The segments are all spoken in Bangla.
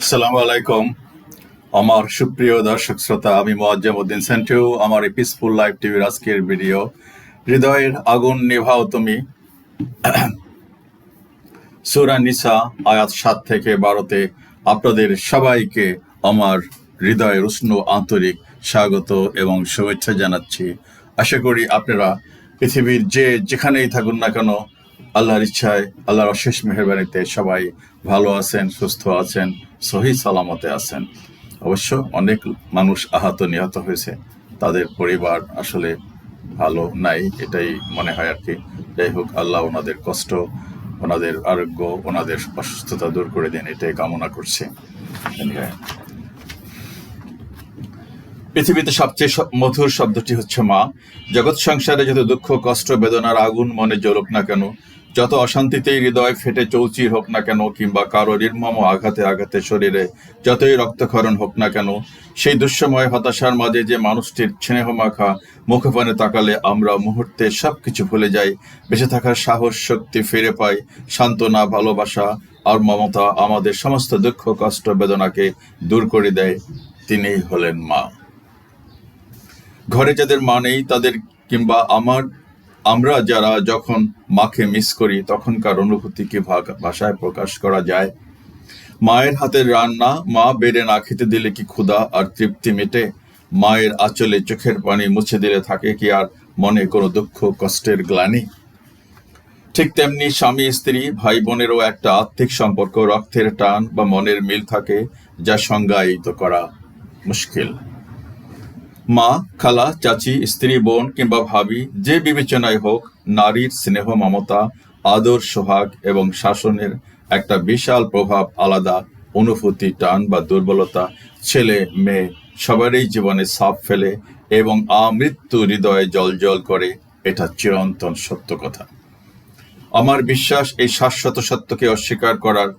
আসসালামু আলাইকুম। আমার সুপ্রিয় দর্শক শ্রোতা, আমি মোয়াজ্জেম উদ্দিন সেন্টু। আমার এই পিসফুল লাইভ টিভির আজকের ভিডিও, হৃদয়ের আগুন নিভাও তুমি। সুরা নিসা, আয়াত সাত থেকে বারোতে আপনাদের সবাইকে আমার হৃদয়ের উষ্ণ আন্তরিক স্বাগত এবং শুভেচ্ছা জানাচ্ছি। আশা করি আপনারা পৃথিবীর যে যেখানেই থাকুন না কেন, আল্লাহর ইচ্ছায়, আল্লাহর অশেষ মেহরবানিতে সবাই ভালো আছেন, সুস্থ আছেন। সহি সালামতে আছেন। অবশ্য অনেক মানুষ আহত, নিহত হয়েছে। তাদের পরিবার আসলে ভালো নাই, এটাই মনে হয় আর কি। যাই হোক, আল্লাহ ওনাদের কষ্ট, ওনাদের আরোগ্য, ওনাদের অসুস্থতা দূর করে দেন, এটাই কামনা করছে। পৃথিবীতে সবচেয়ে মধুর শব্দটি হচ্ছে মা। জগৎ সংসারে যত দুঃখ, কষ্ট, বেদনার আগুন মনে জ্বলুক না কেন যত অশান্তিতেই হৃদয় ফেটে চৌচির হোক না কেন, কিংবা কারও নির্মম আঘাতে আঘাতে শরীরে যতই রক্তক্ষরণ হোক না কেন, সেই দুঃসময় হতাশার মাঝে যে মানুষটির স্নেহ মাখা মুখপানে তাকালে আমরা মুহূর্তে সবকিছু ভুলে যাই। বেঁচে থাকার সাহস, শক্তি ফিরে পাই, সান্ত্বনা, ভালোবাসা আর মমতা আমাদের সমস্ত দুঃখ, কষ্ট, বেদনাকে দূর করে দেয়। তিনিই হলেন মা। ঘরে যাদের মা নেই, তাদের কিংবা আমার আমরা যারা যখন মাকে মিস করি, তখনকার অনুভূতিকে ভাষায় প্রকাশ করা যায়? মায়ের হাতের রান্না, মা বেড়ে না খেতে দিলে কি ক্ষুধা আর তৃপ্তি মেটে? মায়ের আঁচলে চোখের পানি মুছে দিলে থাকে কি আর মনে কোনো দুঃখ, কষ্টের গ্লানি? ঠিক তেমনি স্বামী, স্ত্রী ভাই বোনেরও একটা আর্থিক সম্পর্ক, রক্তের টান বা মনের মিল থাকে যা সংজ্ঞায়িত করা মুশকিল। মা, খালা, চাচি, স্ত্রী, বোন কিংবা ভাবি, যে বিবেচনায় হোক, নারীর স্নেহ মমতা, আদর, সোহাগ এবং শাসনের একটা বিশাল প্রভাব, আলাদা অনুভূতি, টান বা দুর্বলতা, ছেলে, মেয়ে, সবারই জীবনে সাপ ফেলে এবং আমৃত্যু হৃদয়ে জল জল করে, এটা চিরন্তন সত্য কথা। আমার বিশ্বাস, এই শাশ্বত সত্যকে অস্বীকার করার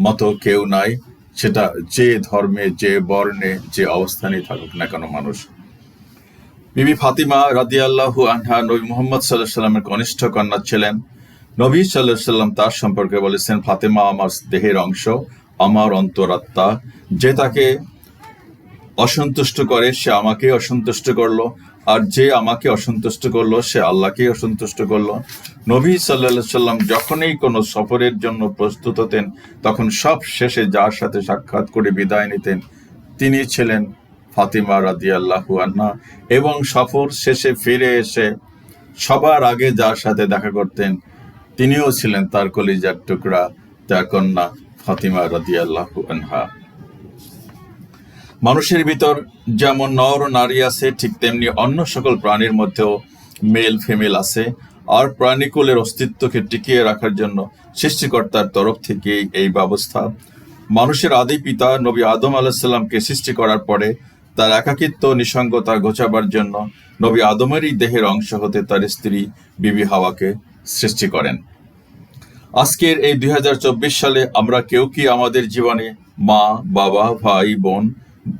মতো কেউ নাই, সেটা যে ধর্মে, যে বর্ণে, যে অবস্থানে থাকুক না কেন মানুষ। বিবি ফাতিমা রাদিয়াল্লাহু আনহা নবী মুহাম্মদ সাল্লাহ সাল্লামের কনিষ্ঠ কন্যা ছিলেন। নবী সাল্লাহ সাল্লাম তার সম্পর্কে বলেছেন, ফাতেমা আমার দেহের অংশ, আমার অন্তরাত্মা। যে তাকে অসন্তুষ্ট করে, সে আমাকে অসন্তুষ্ট করল। আর যে আমাকে অসন্তুষ্ট করল, সে আল্লাহকে অসন্তুষ্ট করল। নবী সাল্লাহ সাল্লাম যখনই কোনো সফরের জন্য প্রস্তুত হতেন, তখন সব শেষে যার সাথে সাক্ষাৎ করে বিদায় নিতেন, তিনি ছিলেন ফাতিমা রাদি আল্লাহু আন্না এবং সফর শেষে ফিরে এসে সবার আগে যার সাথে দেখা করতেন, তিনিও ছিলেন তার কলিজার টুকরা, তার কন্যা ফাতিমা রাদি আল্লাহু আনহা। মানুষের ভিতর যেমন নর ও নারী আছে, ঠিক তেমনি অন্য সকল প্রাণীর মধ্যেও মেল, ফিমেল আছে। আর প্রাণীকুলের অস্তিত্বকে টিকিয়ে রাখার জন্য সৃষ্টিকর্তার তরফ থেকেই এই ব্যবস্থা। মানুষের আদি পিতা নবী আদম আলাহিসাল্লামকে সৃষ্টি করার পরে তার একাকিত্ব নিঃসঙ্গতা ঘোচাবার জন্য নবী আদমেরই দেহের অংশ হতে তার স্ত্রী বিবি হাওয়াকে সৃষ্টি করেন। আজকের এই দুই সালে আমরা কেউ কি আমাদের জীবনে মা, বাবা, ভাই, বোন,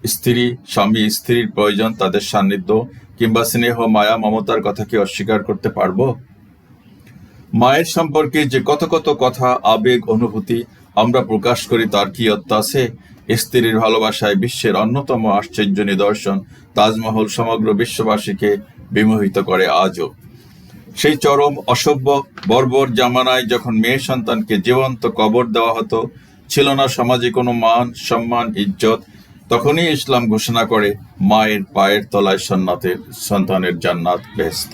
স্ত্রী, স্বামী, স্ত্রীর প্রয়োজন তাদের সান্নিধ্য কিংবা স্নেহ, মায়া, মমতার কথা কি অস্বীকার করতে পারব? মায়ের সম্পর্কে যে কত কত কথা, আবেগ, অনুভূতি আমরা প্রকাশ করি, তার কি অত্য আছে? স্ত্রীর ভালোবাসায় বিশ্বের অন্যতম আশ্চর্য নিদর্শন তাজমহল সমগ্র বিশ্ববাসীকে বিমোহিত করে আজও। সেই চরম অসভ্য বর্বর জামানায় যখন মেয়ে সন্তানকে জীবন্ত কবর দেওয়া হতো, ছিল না সমাজে কোনো মান, সম্মান, ইজ্জত, তখনই ইসলাম ঘোষণা করে মায়ের পায়ের তলায় সন্ন্যাতের, সন্তানের জান্নাত ব্যস্ত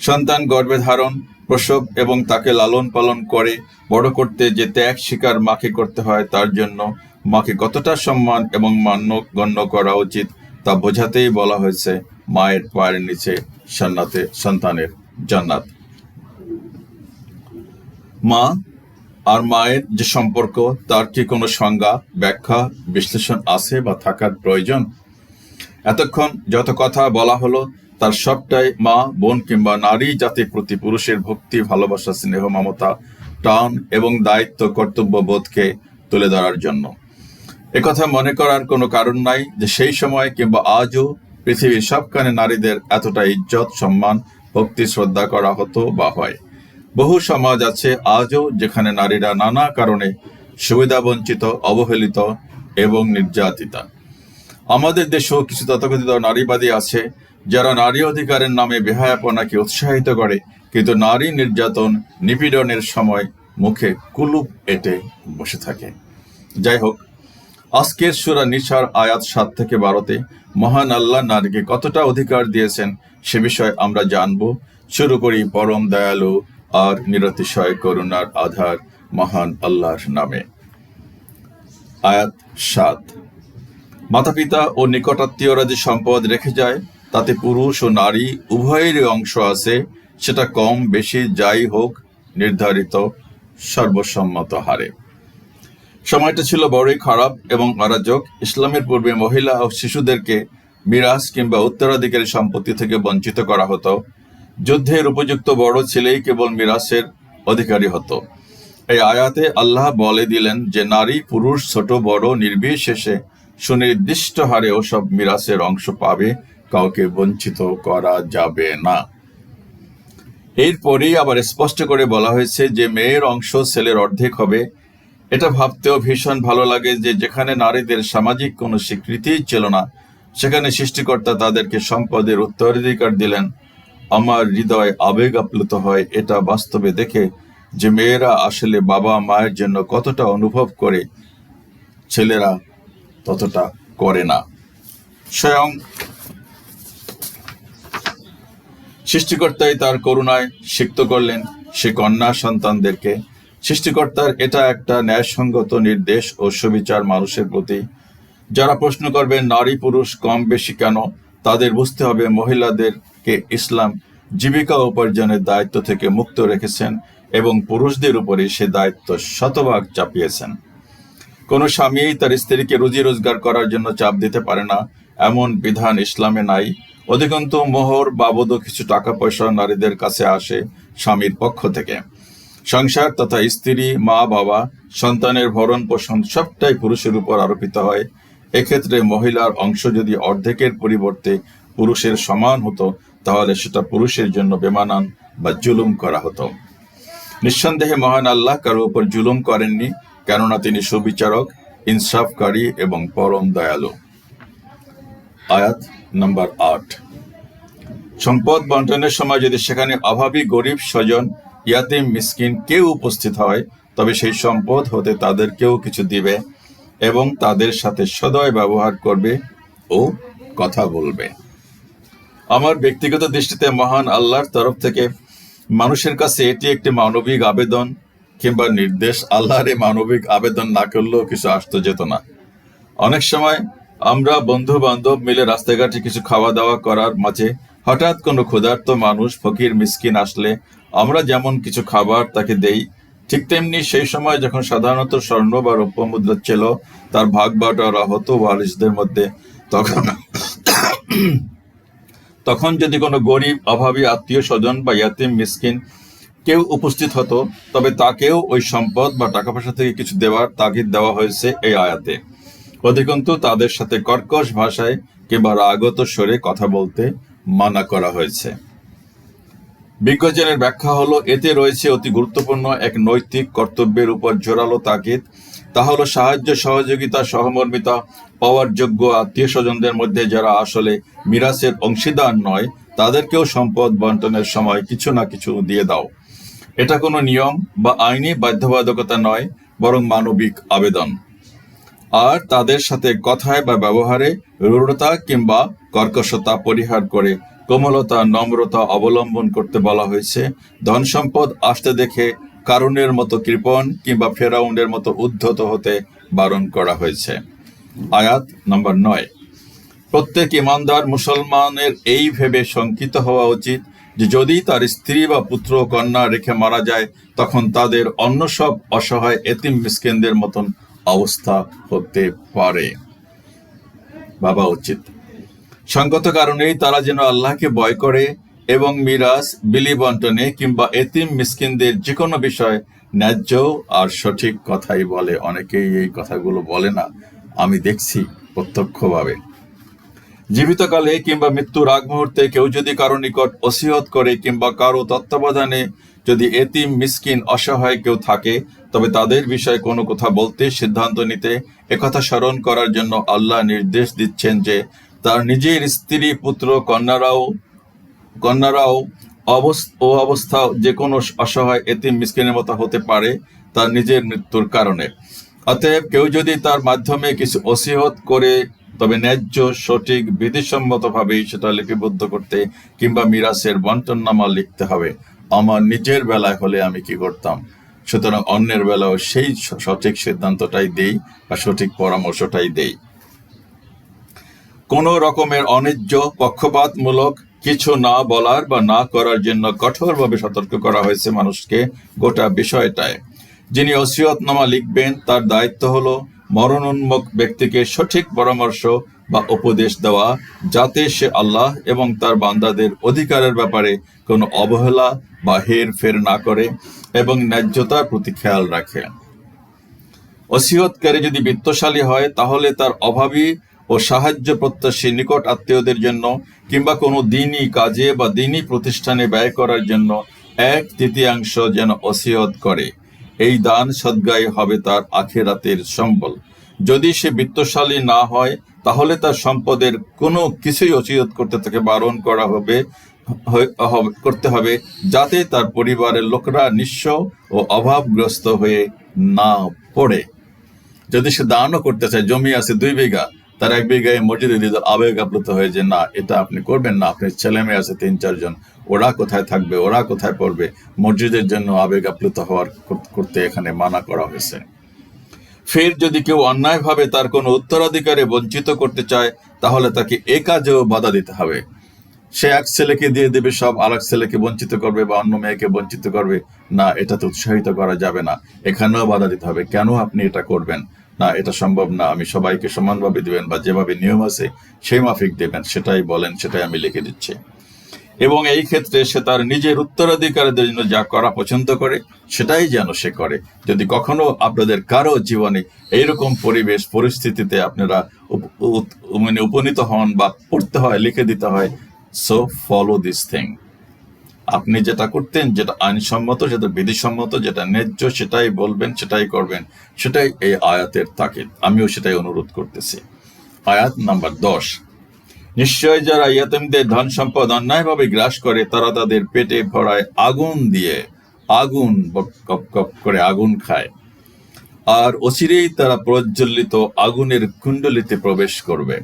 সন্তান গর্ভে ধারণ, প্রসব এবং তাকে লালন পালন করে বড় করতে যে ত্যাগ শিকার মাকে করতে হয় তার জন্য মাকে কতটা সম্মান এবং মান্য গণ্য করা উচিত তা বোঝাতেই বলা হয়েছে মায়ের পায়ের নিচে সন্নাতে সন্তানের জান্নাত। মা আর মায়ের যে সম্পর্ক, তার কি কোনো সংজ্ঞা, ব্যাখ্যা, বিশ্লেষণ আছে বা থাকার প্রয়োজন? এতক্ষণ যত কথা বলা হলো, তার সবটাই মা, বোন কিংবা নারী জাতির প্রতি পুরুষের ভক্তি, ভালোবাসা, স্নেহ, মমতা, টান এবং দায়িত্ব কর্তব্য বোধকে তুলে ধরার জন্য। একথা মনে করার কোনো কারণ নাই যে সেই সময় কিংবা আজও পৃথিবীর সবখানে নারীদের এতটা ইজ্জত, সম্মান, ভক্তি, শ্রদ্ধা করা হতো বা হয়। বহু সমাজ আছে আজও যেখানে নারীরা নানা কারণে সুবিধা বঞ্চিত অবহেলিত এবং নির্যাতিতা। আমাদের দেশেও কিছু তথাকথিত নারীবাদী আছে যারা নারী অধিকারের নামে বেহায়াপনাকে উৎসাহিত করে, কিন্তু নারী নির্যাতন নিপীড়নের সময় মুখে কুলুপ এটে বসে থাকে। যাই হোক আজকের সুরা নিশার আয়াত সাত থেকে বারোতে, মহান আল্লাহ নারীকে কতটা অধিকার দিয়েছেন সে বিষয়ে আমরা জানব। শুরু করি পরম দয়ালু আর নিরতিশয় করুণার আধার মহান আল্লাহর নামে। আয়াত সাত। মাতা পিতা ও নিকটাত্মীয়রা যে সম্পদ রেখে যায়, তাতে পুরুষ ও নারী উভয়েরই অংশ আছে, সেটা কম, বেশি যাই হোক, নির্ধারিত সর্বসম্মত হারে। সময়টা ছিল বড়ই খারাপ এবং অরাজক। ইসলামের পূর্বে মহিলা ও শিশুদেরকে মিরাজ কিংবা উত্তরাধিকারী সম্পত্তি থেকে বঞ্চিত করা হতো। যুদ্ধের উপযুক্ত বড় ছেলেই কেবল মিরাসের অধিকারী হতো। এই আয়াতে আল্লাহ বলে দিলেন যে, নারী, পুরুষ, ছোট, বড়, নির্বিশেষে সুনির্দিষ্ট হারে ওসব মিরাসের অংশ পাবে, কাউকে বঞ্চিত করা যাবে না। এরপরেই আবার স্পষ্ট করে বলা হয়েছে যে, মেয়ের অংশ ছেলের অর্ধেক হবে। এটা ভাবতেও ভীষণ ভালো লাগে যে যেখানে নারীদের সামাজিক কোনো স্বীকৃতিই ছিল না, সেখানে সৃষ্টিকর্তা তাদেরকে সম্পদের উত্তরাধিকার দিলেন। আমার হৃদয় আবেগ আপ্লুত হয় এটা বাস্তবে দেখে যে মেয়েরা আসলে বাবা মায়ের জন্য কতটা অনুভব করে, ছেলেরা ততটা করে না। স্বয়ং সৃষ্টিকর্তাই তার করুণায় সিক্ত করলেন সে কন্যা সন্তানদেরকে। সৃষ্টিকর্তার এটা একটা ন্যায়সঙ্গত নির্দেশ ও সুবিচার মানুষের প্রতি। যারা প্রশ্ন করবেন নারী, পুরুষ, কম, বেশি কেন? তাদের বুঝতে হবে মহিলাদেরকে ইসলাম জীবিকা উপার্জনের দায়িত্ব থেকে মুক্ত রেখেছেন এবং পুরুষদের উপরে সে দায়িত্ব শতভাগ চাপিয়েছেন। কোনো স্বামী তার স্ত্রীকে রুজি রোজগার করার জন্য চাপ দিতে পারে না, এমন বিধান ইসলামে নাই। অধিকন্ত মোহর বাবদ কিছু টাকা পয়সা নারীদের কাছে আসে স্বামীর পক্ষ থেকে। সংসার তথা স্ত্রী, মা, বাবা, সন্তানের ভরণ পোষণ সবটাই পুরুষের উপর আরোপিত হয়। এক্ষেত্রে মহিলার অংশ যদি অর্ধেকের পরিবর্তে পুরুষের সমান হতো, তাহলে সেটা পুরুষের জন্য বেমানান বা জুলুম করা হতো। নিঃসন্দেহে মহান আল্লাহ কারও উপর জুলুম করেননি, কেননা তিনি সুবিচারক, ইনসাফকারী এবং পরম দয়ালু। আয়াত নম্বর আট। সম্পদ বন্টনের সময় যদি সেখানে অভাবী গরিব স্বজন ইয়াতিম মিসকিন কেউ উপস্থিত হয়, তবে সেই সম্পদ হতে তাদেরকেও কিছু দিবে এবং তাদের সাথে সদয় ব্যবহার করবে ও কথা বলবে। আমার ব্যক্তিগত দৃষ্টিতে মহান আল্লাহর তরফ থেকে মানুষের কাছে এটি একটি মানবিক আবেদন কিংবা নির্দেশ আল্লাহর এই মানবিক আবেদন না করলেও কিছু আসতে যেত না। অনেক সময় আমরা বন্ধু বান্ধব মিলে রাস্তাঘাটে কিছু খাওয়া দাওয়া করার মাঝে হঠাৎ কোনো ক্ষুধার্ত মানুষ ফকির, মিসকিন আসলে আমরা যেমন কিছু খাবার তাকে দেই, ঠিক তেমনি সেই সময় যখন সাধারণত স্বর্ণ বা রৌপ্য মুদ্রা ছিল, তার ভাগ বাটোয়ারা হতো ওয়ারিসদের মধ্যে, তখন তখন যদি কোনো গরিব, অভাবী, আত্মীয় স্বজন বা ইয়াতিম, মিসকিন কেউ উপস্থিত হতো, তবে তাকেও ওই সম্পদ বা টাকা পয়সা থেকে কিছু দেওয়ার তাগিদ দেওয়া হয়েছে এই আয়াতে। অধিকন্তু তাদের সাথে কর্কশ ভাষায় কিংবা রাগত স্বরে কথা বলতে মানা করা হয়েছে। বিজ্ঞজনের ব্যাখ্যা হলো, এতে রয়েছে অতি গুরুত্বপূর্ণ এক নৈতিক কর্তব্যের উপর জোরালো তাগিদ। তা হলো, সাহায্য, সহযোগিতা, সহমর্মিতা পাওয়ার যোগ্য আত্মীয় স্বজনদের মধ্যে যারা আসলে মিরাসের অংশীদার নয়, তাদেরকেও সম্পদ বন্টনের সময় কিছু না কিছু দিয়ে দাও। এটা কোনো নিয়ম বা আইনি বাধ্যবাধকতা নয়, বরং মানবিক আবেদন। আর তাদের সাথে কথায় বা ব্যবহারে রূঢ়তা কিংবা কর্কশতা পরিহার করে কোমলতা নম্রতা অবলম্বন করতে বলা হয়েছে। ধন সম্পদ আসতে দেখে কারণের মতো কৃপণ কিংবা ফেরাউনের মতো উদ্ধত হতে বারণ করা হয়েছে। আয়াত নম্বর নয়। প্রত্যেক ইমানদার মুসলমানের এই ভেবে শঙ্কিত হওয়া উচিত যে যদি তার স্ত্রী বা পুত্র কন্যা রেখে মারা যায়, তখন তাদের অন্য সব অসহায় এতিম মিসকেনদের মতন অবস্থা হতে পারে। ভাবা উচিত। সঙ্গত কারণেই তারা যেন আল্লাহকে ভয় করে এবং মিরাজ, বিলি বন্টনে কিংবা এতিম মিসকিনদের যে কোনো বিষয় ন্যায্য আর সঠিক কথাই বলে। অনেকেই এই কথাগুলো বলে না। আমি দেখছি প্রত্যক্ষভাবে। জীবিতকালে কিংবা মৃত্যুর আগ মুহূর্তে কেউ যদি কারও নিকট অসিহত করে কিংবা কারও তত্ত্বাবধানে যদি এতিম মিসকিন অসহায় কেউ থাকে, তবে তাদের বিষয়ে কোনো কথা বলতে সিদ্ধান্ত নিতে একথা স্মরণ করার জন্য আল্লাহ নির্দেশ দিচ্ছেন যে তার নিজের স্ত্রী, পুত্র, কন্যারাও কন্যারাও ও অবস্থা যে কোনো অসহায় এতিম মিসকিনের মতো হতে পারে তার নিজের মৃত্যুর কারণে। অতএব কেউ যদি তার মাধ্যমে কিছু অসিহত করে, তবে ন্যায্য, সঠিক বিধিসম্মতভাবেই সেটা লিপিবদ্ধ করতে কিংবা মিরাসের বন্টননামা লিখতে হবে। আমার নিজের বেলায় হলে আমি কি করতাম? সুতরাং অন্যের বেলাও সেই সঠিক সিদ্ধান্তটাই দেই বা সঠিক পরামর্শটাই দেই। কোনো রকমের অন্যায্য পক্ষপাতমূলক কিছু না বলার বা না করার জন্য কঠোরভাবে সতর্ক করা হয়েছে মানুষকে গোটা বিষয়টায়। যিনি ওসিয়তনামা লিখবেন, তার দায়িত্ব হলো মরণোন্মুখ ব্যক্তিকে সঠিক পরামর্শ বা উপদেশ দেওয়া, যাতে সে আল্লাহ এবং তার বান্দাদের অধিকারের ব্যাপারে কোনো অবহেলা বা হেরফের না করে এবং ন্যায্যতার প্রতি খেয়াল রাখে। অসিহতকারী যদি বিত্তশালী হয়, তাহলে তার অভাবী ও সাহায্য প্রত্যাশী নিকট আত্মীয়দের জন্য কিংবা কোনো দিনই কাজে বা দিনই প্রতিষ্ঠানে ব্যয় করার জন্য এক তৃতীয়াংশ যেন অসিয়ত করে। এই দান সদ্গায় হবে তার আখেরাতের সম্বল। যদি সে বিত্তশালী না হয়, তাহলে তার সম্পদের কোনো কিছুই অসিয়ত করতে তাকে বারণ করা হবে হবে- করতে হবে, যাতে তার পরিবারের লোকরা নিঃস্ব ও অভাবগ্রস্ত হয়ে না পড়ে। যদি সে দানও করতে চায়, জমি আছে দুই বিঘা তার এক বিঘায় মসজিদে দিতে আবেগ আপ্লুত হয়ে যে, না, এটা আপনি করবেন না। আপনার ছেলে মেয়ে আছে, তিন চারজন ওরা কোথায় থাকবে? ওরা কোথায় পড়বে? মসজিদের জন্য আবেগ আপ্লুত হওয়ার করতে এখানে মানা করা হয়েছে। ফের যদি কেউ অন্যায়ভাবে তার কোনো উত্তরাধিকারে বঞ্চিত করতে চায়, তাহলে তাকে এ কাজেও বাধা দিতে হবে। সে এক ছেলেকে দিয়ে দেবে সব আর এক ছেলেকে বঞ্চিত করবে বা অন্য মেয়েকে বঞ্চিত করবে। না এটাতে উৎসাহিত করা যাবে না। এখানেও বাধা দিতে হবে। কেন আপনি এটা করবেন? না, এটা সম্ভব না। আমি সবাইকে সমানভাবে দিবেন বা যেভাবে নিয়ম আছে সেই মাফিক দেবেন, সেটাই বলেন, সেটাই আমি লিখে দিচ্ছি। এবং এই ক্ষেত্রে সে তার নিজের উত্তরাধিকারীদের জন্য যা করা পছন্দ করে, সেটাই যেন সে করে। যদি কখনো আপনাদের কারও জীবনে এইরকম পরিবেশ, পরিস্থিতিতে আপনারা মানে উপনীত হন বা পড়তে হয়, লিখে দিতে হয় সো ফলো দিস থিং আপনি যেটা করতেন, যেটা আইনসম্মত, যেটা বিধিসম্মত, যেটা ন্যায্য, সেটাই বলবেন, সেটাই করবেন, সেটাই এই আয়াতের তাকিদ। আমিও সেটাই অনুরোধ করতেছি। আয়াত নাম্বার দশ। নিশ্চয় যারা ইয়াতিমদের ধন সম্পদ অন্যায়ভাবে গ্রাস করে, তারা তাদের পেটে ভরায় আগুন দিয়ে, আগুন কপ কপ করে আগুন খায়। আর অচিরেই তারা প্রজ্বলিত আগুনের কুণ্ডলিতে প্রবেশ করবে।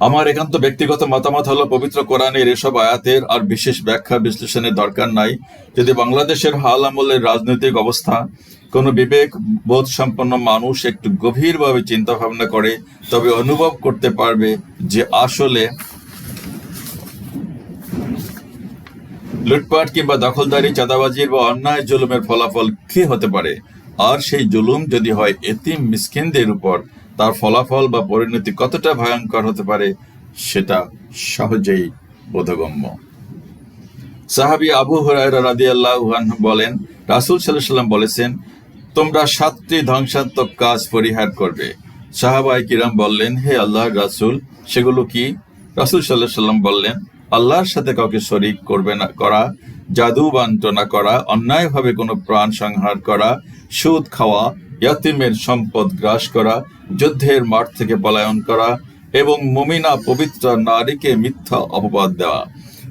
আমার একান্ত ব্যক্তিগত মতামত হলো, পবিত্র কোরআনের এসব আয়াতের আর বিশেষ ব্যাখ্যা বিশ্লেষণের দরকার নাই। যদি বাংলাদেশের হাল আমলের রাজনৈতিক অবস্থা কোনো বিবেক বোধ সম্পন্ন মানুষ একটু গভীরভাবে চিন্তা ভাবনা করে, তবে অনুভব করতে পারবে যে আসলে লুটপাট কিংবা দখলদারি, চাঁদাবাজির বা অন্যায় জুলুমের ফলাফল কি হতে পারে? আর সেই জুলুম যদি হয় এতিম মিসকিনদের উপর তার ফলাফল বা পরিণতি কতটা ভয়ঙ্কর হতে পারে সেটা সহজেই বোধগম্য। সাহাবী আবু হুরায়রা রাদিয়াল্লাহু আনহু বলেন, রাসূল আলাইহি সাল্লাম বলেছেন, তোমরা সাতটি ধ্বংসাত্মক কাজ পরিহার করবে। সাহাবাই কিরাম বললেন, হে আল্লাহ রাসুল, সেগুলো কি? রাসূল আলাইহি সাল্লাম বললেন, আল্লাহর সাথে কাউকে শরীক করবে না করা, জাদু বান্টনা করা, অন্যায়ভাবে কোনো প্রাণ সংহার করা, সুদ খাওয়া, ইয়াতিমের সম্পদ গ্রাস করা যুদ্ধের মাঠ থেকে পলায়ন করা এবং মুমিনা পবিত্র নারীকে মিথ্যা অপবাদ দেওয়া।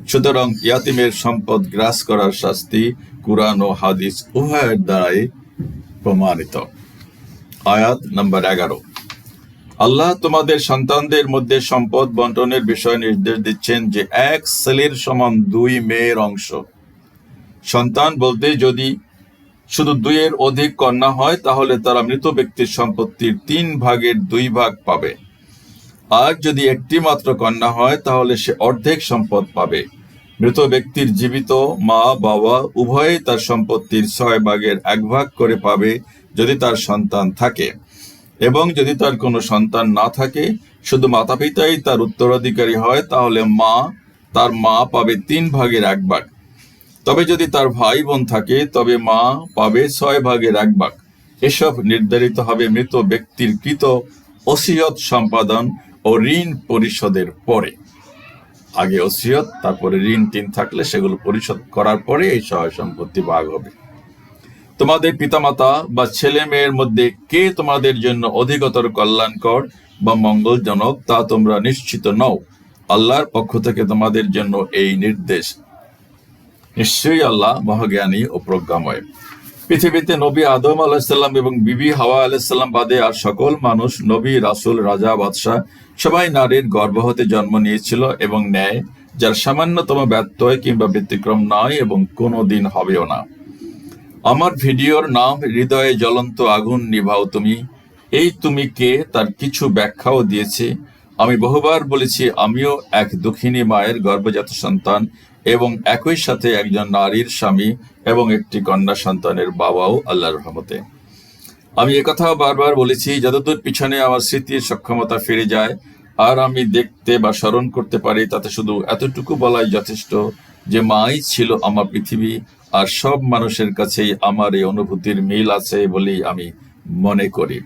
সুতরাং ইয়াতিমের সম্পদ গ্রাস করার শাস্তি কুরআন ও হাদিস উভয়ের দ্বারাই প্রমাণিত। আয়াত নম্বর এগারো। আল্লাহ তোমাদের সন্তানদের মধ্যে সম্পদ বন্টনের বিষয়ে নির্দেশ দিচ্ছেন যে এক ছেলের সমান দুই মেয়ের অংশ। সন্তান বলতে যদি শুধু দুইয়ের অধিক কন্যা হয়, তাহলে তারা মৃত ব্যক্তির সম্পত্তির তিন ভাগের দুই ভাগ পাবে। আর যদি একটি মাত্র কন্যা হয়, তাহলে সে অর্ধেক সম্পদ পাবে। মৃত ব্যক্তির জীবিত মা, বাবা উভয়ে তার সম্পত্তির ছয় ভাগের এক ভাগ করে পাবে যদি তার সন্তান থাকে। এবং যদি তার কোনো সন্তান না থাকে, শুধু মাতা পিতাই তার উত্তরাধিকারী হয়, তাহলে মা, তার মা পাবে তিন ভাগের এক ভাগ। তবে যদি তার ভাই বোন থাকে, তবে মা পাবে ছয় ভাগের এক ভাগ। এসব নির্ধারিত হবে মৃত ব্যক্তির কৃত ওসিয়ত সম্পাদন ও ঋণ পরিশোধের পরে। আগে ওসিয়ত, তারপরে ঋণ টিন থাকলে সেগুলো পরিশোধ করার পরে এই সহায় সম্পত্তি ভাগ হবে। তোমাদের পিতামাতা বা ছেলে মেয়ের মধ্যে কে তোমাদের জন্য অধিকতর কল্যাণকর বা মঙ্গলজনক তা তোমরা নিশ্চিত নও। আল্লাহর পক্ষ থেকে তোমাদের জন্য এই নির্দেশ। নিশ্চয়ই আল্লাহ মহাজ্ঞানী ও প্রজ্ঞাময়। পৃথিবীতে নবী আদম আলাহিসাল্লাম এবং বিবি হাওয়া আলাহিসাল্লাম বাদে আর সকল মানুষ নবী, রাসুল, রাজা, বাদশাহ সবাই নারীর গর্ভ হতে জন্ম নিয়েছিল এবং ন্যায়, যার সামান্যতম ব্যত্যয় কিংবা ব্যতিক্রম নয় এবং কোনো দিন হবেও না। আমার ভিডিওর নাম, হৃদয়ে জ্বলন্ত আগুন নিভাও তুমি। এই তুমি কে, তার কিছু ব্যাখ্যাও দিয়েছে। আমি বহুবার বলেছি, আমিও এক দুঃখিনী মায়ের গর্ভজাত সন্তান এবং একই সাথে একজন নারীর স্বামী এবং একটি কন্যা সন্তানের বাবাও আল্লাহর রহমতে। আমি একথাও বারবার বলেছি, যতদূর পিছনে আমার স্মৃতির সক্ষমতা ফিরে যায়, আর আমি দেখতে বা স্মরণ করতে পারি, তাতে শুধু এতটুকু বলাই যথেষ্ট যে মাই ছিল আমার পৃথিবী, আর সব মানুষের কাছেই আমার এই অনুভূতির মিল আছে বলেই আমি মনে করি।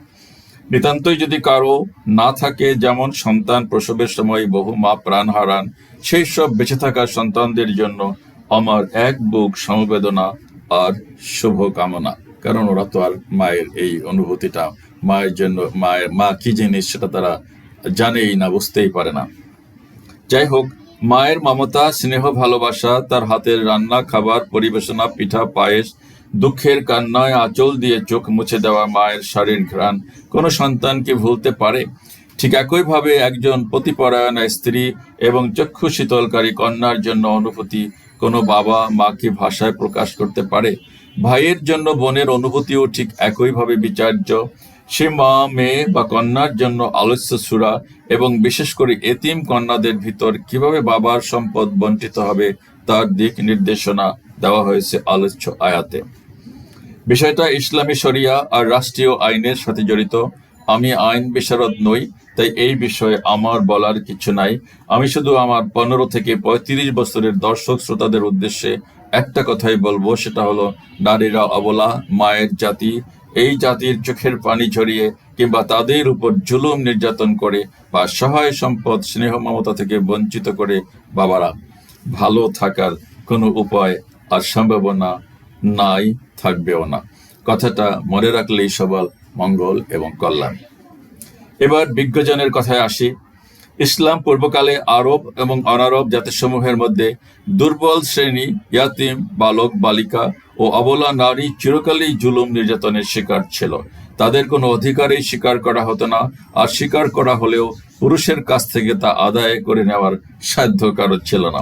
নিতান্তই যদি কারও না থাকে যেমন সন্তান প্রসবের সময় বহু মা প্রাণ হারান, সেই সব বেঁচে থাকা সন্তানদের জন্য আমার এক বুক সমবেদনা আর শুভ কামনা কারণ ওরা তো আর মায়ের এই অনুভূতিটা, মায়ের জন্য, মায়ের মা কি জিনিস সেটা তারা জানেই না, বুঝতেই পারে না। যাই হোক, মায়ের মমতা, স্নেহ, ভালোবাসা, তার হাতের রান্না, খাবার, পরিবেশনা, পিঠা, পায়েস দুঃখের কান্নায় আঁচল দিয়ে চোখ মুছে দেওয়া মায়ের শারীর ঘ্রাণ। কোনো সন্তানকে ভুলতে পারে। ঠিক একইভাবে একজন প্রতিপরায়ণা স্ত্রী এবং চক্ষু শীতলকারী কন্যার জন্য অনুভূতি কোনো বাবা মাকে ভাষায় প্রকাশ করতে পারে। ভাইয়ের জন্য বোনের অনুভূতিও ঠিক একইভাবে বিচার্য। সে মা, মেয়ে বা কন্যার জন্য আলস্য সুরা এবং বিশেষ করে এতিম কন্যাদের ভিতর কীভাবে বাবার সম্পদ বঞ্চিত হবে তার দিক নির্দেশনা। দেওয়া হয়েছে আলোচ্য আয়াতে। বিষয়টা ইসলামী শরিয়া আর রাষ্ট্রীয় আইনের সাথে জড়িত। আমি আইন বিশারদ নই, তাই এই বিষয়ে আমার বলার কিছু নাই। আমি শুধু আমার পনেরো থেকে পঁয়ত্রিশ বছরের দর্শক শ্রোতাদের উদ্দেশ্যে একটা কথাই বলব, সেটা হলো, নারীরা অবলা, মায়ের জাতি, এই জাতির চোখের পানি ঝরিয়ে কিংবা তাদের উপর জুলুম নির্যাতন করে বা সহায় সম্পদ, স্নেহ মমতা থেকে বঞ্চিত করে বাবারা। ভালো থাকার কোনো উপায় আর সম্ভাবনা নাই, থাকবেও না। কথাটা মনে রাখলেই সবল, মঙ্গল এবং কল্যাণ। এবার বিজ্ঞজনের কথায় আসি। ইসলাম পূর্বকালে আরব এবং অনারব জাতিসমূহের মধ্যে দুর্বল শ্রেণি, ইয়াতিম, বালক, বালিকা ও অবলা নারী চিরকালই জুলুম নির্যাতনের শিকার ছিল। তাদের কোনো অধিকারই স্বীকার করা হতো না আর স্বীকার করা হলেও পুরুষের কাছ থেকে তা আদায় করে নেওয়ার সাধ্য কারও ছিল না।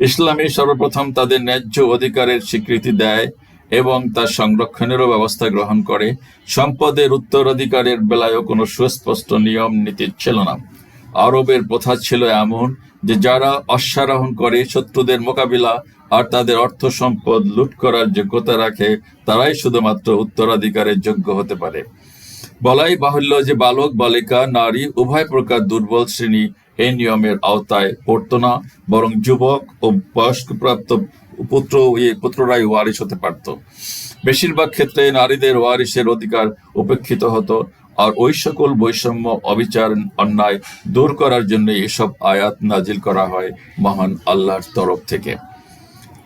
ইসলামী সর্বপ্রথম তাদের ন্যায্য অধিকারের স্বীকৃতি দেয় এবং তার সংরক্ষণেরও ব্যবস্থা গ্রহণ করে। সম্পদের উত্তরাধিকারের বেলায়ও কোনো সুস্পষ্ট নিয়ম, নীতি ছিল না। আরবের প্রথা ছিল এমন যে যারা অশ্বারোহণ করে শত্রুদের মোকাবিলা আর তাদের অর্থ সম্পদ লুট করার যোগ্যতা রাখে, তারাই শুধুমাত্র উত্তরাধিকারের যোগ্য হতে পারে। বলাই বাহুল্য যে বালক, বালিকা, নারী, উভয় প্রকার দুর্বল শ্রেণি এই নিয়মের আওতায় পড়তো না, বরং যুবক ও বয়স্কপ্রাপ্ত পুত্র পুত্ররাই ওয়ারিশ হতে পারত। বেশিরভাগ ক্ষেত্রে নারীদের ওয়ারিশের অধিকার উপেক্ষিত হতো, আর ওই সকল বৈষম্য, অবিচার, অন্যায় দূর করার জন্য এসব আয়াত নাজিল করা হয় মহান আল্লাহর তরফ থেকে।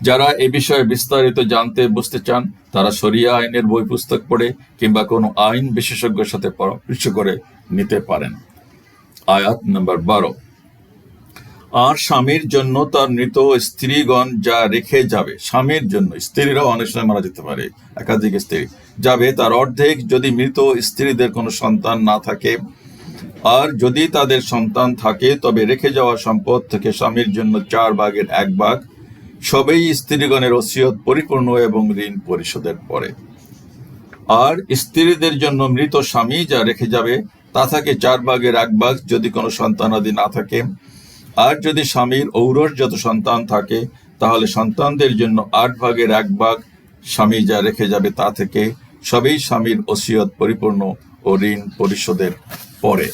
যারা এ বিষয়ে বিস্তারিত জানতে বুঝতে চান, তারা শরিয়া আইনের বই পুস্তক পড়ে কিংবা কোনো আইন বিশেষজ্ঞের সাথে পরামর্শ করে নিতে পারেন। আয়াত নম্বর বারো। আর স্বামীর জন্য তার মৃত স্ত্রীগণ যা রেখে যাবে, স্বামীর জন্য। স্ত্রীরাও অনেক সময় মারা যেতে পারে, একাধিক স্ত্রী। যাবে তার অর্ধেক যদি মৃত স্ত্রীদের কোনো সন্তান না থাকে। আর যদি তাদের সন্তান থাকে, তবে রেখে যাওয়া সম্পদ থেকে স্বামীর জন্য চার ভাগের এক ভাগ। সবেই স্ত্রীগণের ওসিয়ত পরিপূর্ণ এবং ঋণ পরিশোধের পরে। আর স্ত্রীদের জন্য মৃত স্বামী যা রেখে যাবে, তা থাকে চার ভাগের এক ভাগ যদি কোনো সন্তানাদি না থাকে। আর যদি স্বামীর ঔরসজাত সন্তান থাকে, তাহলে সন্তানদের জন্য আট ভাগের এক ভাগ স্বামী যা রেখে যাবে তা থেকে সবই স্বামীর ওসিয়ত পরিপূর্ণ ও ঋণ পরিশোধের পরে।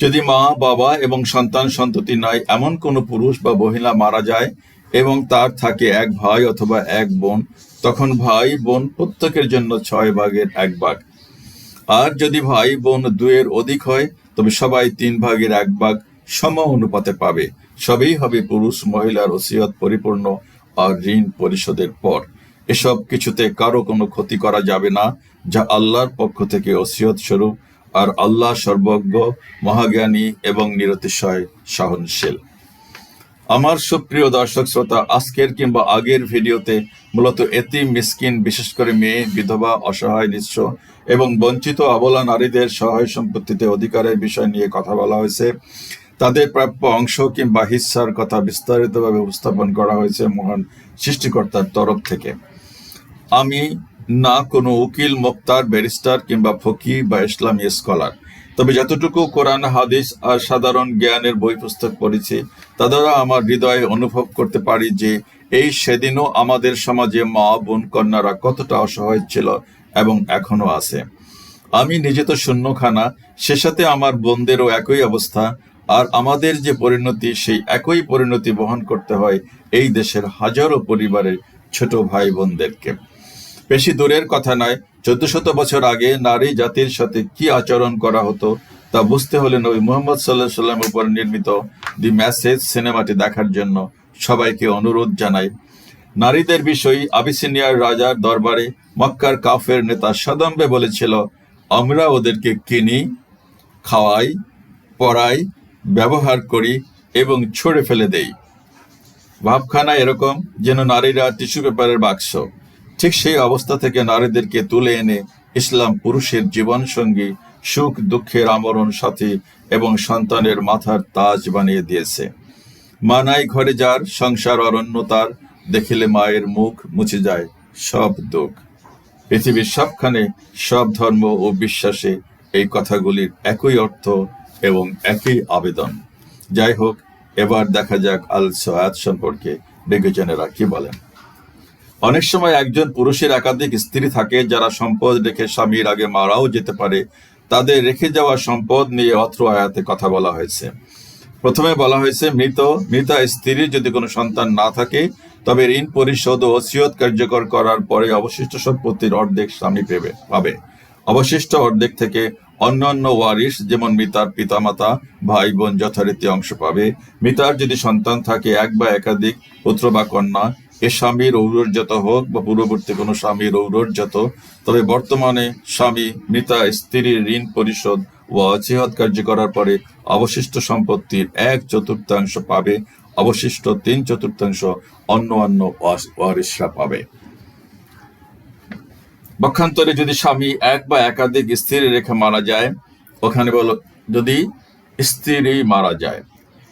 যদি মা, বাবা এবং সন্তান সন্ততি নাই, এমন কোনো পুরুষ বা মহিলা মারা যায় এবং তার থাকে এক ভাই অথবা এক বোন, তখন ভাই বোন প্রত্যেকের জন্য ছয় ভাগের এক ভাগ। আর যদি ভাই বোন দুয়ের অধিক হয়, তবে সবাই তিন ভাগের এক ভাগ সম অনুপাতে পাবে। সবই হবে পুরুষ মহিলার ওসিয়ত পরিপূর্ণ আর ঋণ পরিশোধের পর। এসব কিছুতে কারও কোনো ক্ষতি করা যাবে না, যা আল্লাহর পক্ষ থেকে ওসিয়ত স্বরূপ আর আল্লাহ সর্বজ্ঞ, মহাজ্ঞানী এবং নিরতিশয়, সহনশীল। আমার সুপ্রিয় দর্শক শ্রোতা, আজকের কিংবা আগের ভিডিওতে মূলত এতি মিসকিন, বিশেষ করে মেয়ে, বিধবা, অসহায়, নিঃস্ব এবং বঞ্চিত অবলা নারীদের সহায় সম্পত্তিতে অধিকারের বিষয় নিয়ে কথা বলা হয়েছে। তাদের প্রাপ্য অংশ কিংবা হিস্সার কথা বিস্তারিতভাবে উপস্থাপন করা হয়েছে মহান সৃষ্টিকর্তার তরফ থেকে। আমি না কোনো উকিল, মোক্তার, ব্যারিস্টার কিংবা ফকি বা ইসলামী স্কলার। তবে যতটুকু কোরআন, হাদিস আর সাধারণ জ্ঞানের বই পুস্তক পড়েছি, তা দ্বারা আমার হৃদয়ে অনুভব করতে পারি যে এই সেদিনও আমাদের সমাজে মা, বোন, কন্যারা কতটা অসহায় ছিল এবং এখনও আছে। আমি নিজে তো শূন্যখানা, সে সাথে আমার বোনদেরও একই অবস্থা, আর আমাদের যে পরিণতি, সেই একই পরিণতি বহন করতে হয় এই দেশের হাজারো পরিবারের ছোট ভাই বোনদেরকে বেশি দূরের কথা নয় চোদ্দ শত বছর আগে নারী জাতির সাথে কি আচরণ করা হতো তা বুঝতে হলে নবী মোহাম্মদ সাল্লাহ সাল্লাম উপর নির্মিত দি মেসেজ সিনেমাটি দেখার জন্য সবাইকে অনুরোধ জানাই। নারীদের বিষয়ে আবিসিনিয়ার রাজার দরবারে মক্কার কাফের নেতা সদম্বে বলেছিল, আমরা ওদেরকে কিনি, খাওয়াই, পড়াই, ব্যবহার করি এবং ছড়ে ফেলে দেই। ভাবখানা এরকম যেন নারীরা টিস্যু পেপারের বাক্স। ঠিক সেই অবস্থা থেকে নারীদেরকে তুলে এনে ইসলাম পুরুষের জীবন সঙ্গী সুখ, দুঃখের আমরণ সাথী এবং সন্তানের মাথার তাজ বানিয়ে দিয়েছে। মানাই ঘরে যার, সংসার অরণ্য তার, দেখিলে মায়ের মুখ মুছে যায় সব দুঃখ। পৃথিবীর সবখানে সব ধর্ম ও বিশ্বাসে এই কথাগুলির একই অর্থ এবং একই আবেদন। যাই হোক, এবার দেখা যাক আল সয়াদ সম্পর্কে বিজ্ঞজনেরা কি বলেন। অনেক সময় একজন পুরুষের একাধিক স্ত্রী থাকে যারা সম্পদ রেখে স্বামীর আগে মারাও যেতে পারে। তাদের রেখে যাওয়া সম্পদ নিয়ে অত্র আয়াতে কথা বলা হয়েছে। প্রথমে বলা হয়েছে, মৃত, মৃতা স্ত্রীর যদি কোনো সন্তান না থাকে, তবে ঋণ, পরিশোধ ও ওসিয়ত কার্যকর করার পরে অবশিষ্ট সম্পত্তির অর্ধেক স্বামী পেবে, পাবে। অবশিষ্ট অর্ধেক থেকে অন্যান্য ওয়ারিশ, যেমন মিতার পিতামাতা ভাই বোন যথারীতি অংশ পাবে। মিতার যদি সন্তান থাকে, এক বা একাধিক পুত্র বা কন্যা এ স্বামীর ঔরজাত হোক বা পূর্ববর্তী কোনো স্বামীর ঔরজাত তবে বর্তমানে স্বামী মৃতা স্ত্রীর ঋণ পরিশোধ ও অচিহত কার্য করার পরে অবশিষ্ট সম্পত্তির এক চতুর্থাংশ পাবে, অবশিষ্ট তিন চতুর্থাংশ অন্য অন্য ওয়ারিশরা পাবে। পক্ষান্তরে যদি স্বামী এক বা একাধিক স্ত্রী রেখে মারা যায়, ওখানে বলো, যদি স্ত্রী মারা যায়।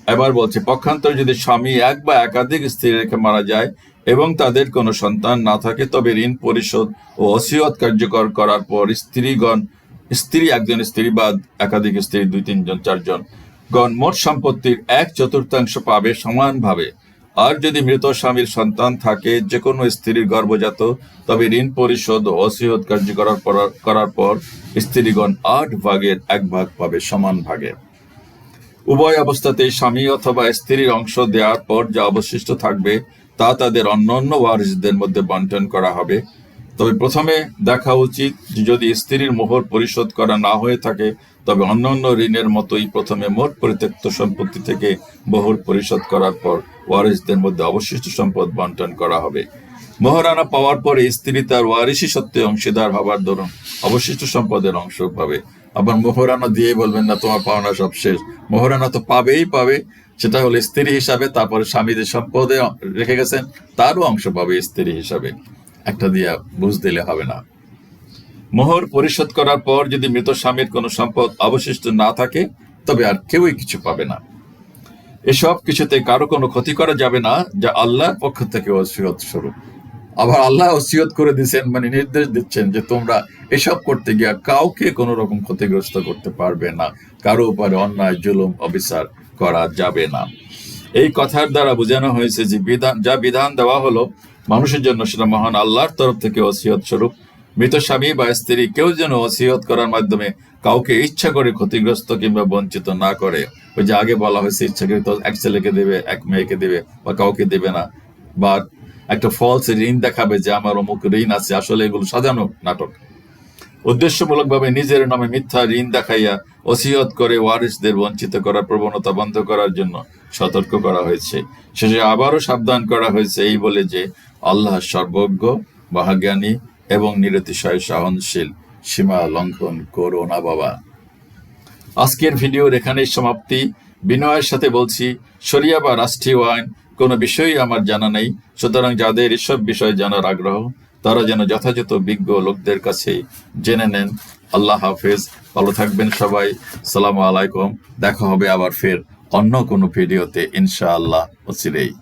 এবার বলছে, পক্ষান্তরে যদি স্বামী এক বা একাধিক স্ত্রী রেখে মারা যায় এবং তাদের কোনো সন্তান না থাকে, তবে ঋণ পরিশোধ ও অসিয়ত কার্যকর করার পর স্ত্রীগণ, স্ত্রী একজন স্ত্রী বা একাধিক স্ত্রী, দুই তিনজন, চারজন গণ মোট সম্পত্তির এক চতুর্থাংশ পাবে সমানভাবে। আর যদি মৃত স্বামীর সন্তান থাকে যে কোনো স্ত্রীর গর্ভজাত, তবে ঋণ পরিশোধ ও অসিহত কার্যকর করার পর স্ত্রীগণ আট ভাগের এক ভাগ পাবে সমান ভাগে। উভয় অবস্থাতেই স্বামী অথবা স্ত্রীর অংশ দেওয়ার পর যা অবশিষ্ট থাকবে তা তাদের অন্যান্য ওয়ারিসদের মধ্যে বন্টন করা হবে। তবে প্রথমে দেখা উচিত যদি স্ত্রীর মোহর পরিশোধ করা না হয়ে থাকে, তবে অন্যান্য ঋণের মতোই প্রথমে মোট পরিত্যক্ত সম্পত্তি থেকে মোহর পরিশোধ করার পর ওয়ারিসদের মধ্যে অবশিষ্ট সম্পদ বন্টন করা হবে। মোহরানা পাওয়ার পরে স্ত্রী তার ওয়ারিসি সত্ত্বে অংশীদার হবার দরুন অবশিষ্ট সম্পদের অংশ পাবে। আবার মোহরানা দিয়ে বলবেন না, তোমার পাওনা সব শেষ। মোহরানা তো পাবেই পাবে। সেটা হলো স্ত্রী হিসাবে, তারপরে স্বামীদের সম্পদে রেখে গেছেন, তারও অংশ পাবে স্ত্রী হিসাবে। একটা দিয়া বুঝ দিলে হবে না। মোহর পরিশোধ করার পর যদি মৃত স্বামীর কোনো সম্পদ অবশিষ্ট না থাকে, তবে আর কেউই কিছু পাবে না। এসব কিছুতে কারও কোনো ক্ষতি করা যাবে না, যা আল্লাহর পক্ষ থেকে ওসিয়ত স্বরূপ। আবার আল্লাহ ওসিয়ত করে দিচ্ছেন মানে নির্দেশ দিচ্ছেন যে তোমরা এসব করতে গিয়া কাউকে কোনো রকম ক্ষতিগ্রস্ত করতে পারবে না। কারও উপরে অন্যায়, জুলুম, অবিচার করা যাবে না। এই কথার দ্বারা বোঝানো হয়েছে যে বিধান যা বিধান দেওয়া হলো মানুষের জন্য সেটা মহান আল্লাহর তরফ থেকে ওসিয়ত স্বরূপ। মৃত স্বামী বা স্ত্রী কেউ যেন ওসিয়ত করার মাধ্যমে কাউকে ইচ্ছা করে ক্ষতিগ্রস্ত কিংবা বঞ্চিত না করে। ওই যে আগে বলা হয়েছে, ইচ্ছাকৃত এক ছেলেকে দেবে, এক মেয়েকে দেবে বা কাউকে দেবে না। বা একটা ফলস ঋণ দেখাবে যে আমার অমুক ঋণ আছে, আসলে এগুলো সাজানো নাটক। উদ্দেশ্যমূলকভাবে নিজের নামে মিথ্যা ঋণ দেখাইয়া ওসিয়ত করে ওয়ারিসদের বঞ্চিত করার প্রবণতা বন্ধ করার জন্য সতর্ক করা হয়েছে। শেষে আবারও সাবধান করা হয়েছে এই বলে যে আল্লাহ সর্বজ্ঞ, মহাজ্ঞানী এবং নিরতিশয় সহনশীল, সীমা লঙ্ঘন করো না বাবা। আজকের ভিডিওর এখানেই সমাপ্তি। বিনয়ের সাথে বলছি, শরিয়া বা রাষ্ট্রীয় আইন কোনো বিষয়ই আমার জানা নেই। সুতরাং যাদের এসব বিষয়ে জানার আগ্রহ, তারা যেন যথাযথ বিজ্ঞ লোকদের কাছে জেনে নেন। আল্লাহ হাফেজ। ভালো থাকবেন সবাই। সালাম আলাইকুম। দেখা হবে আবার ফের অন্য কোনো ভিডিওতে, ইনশাআল্লাহ। অচিরেই।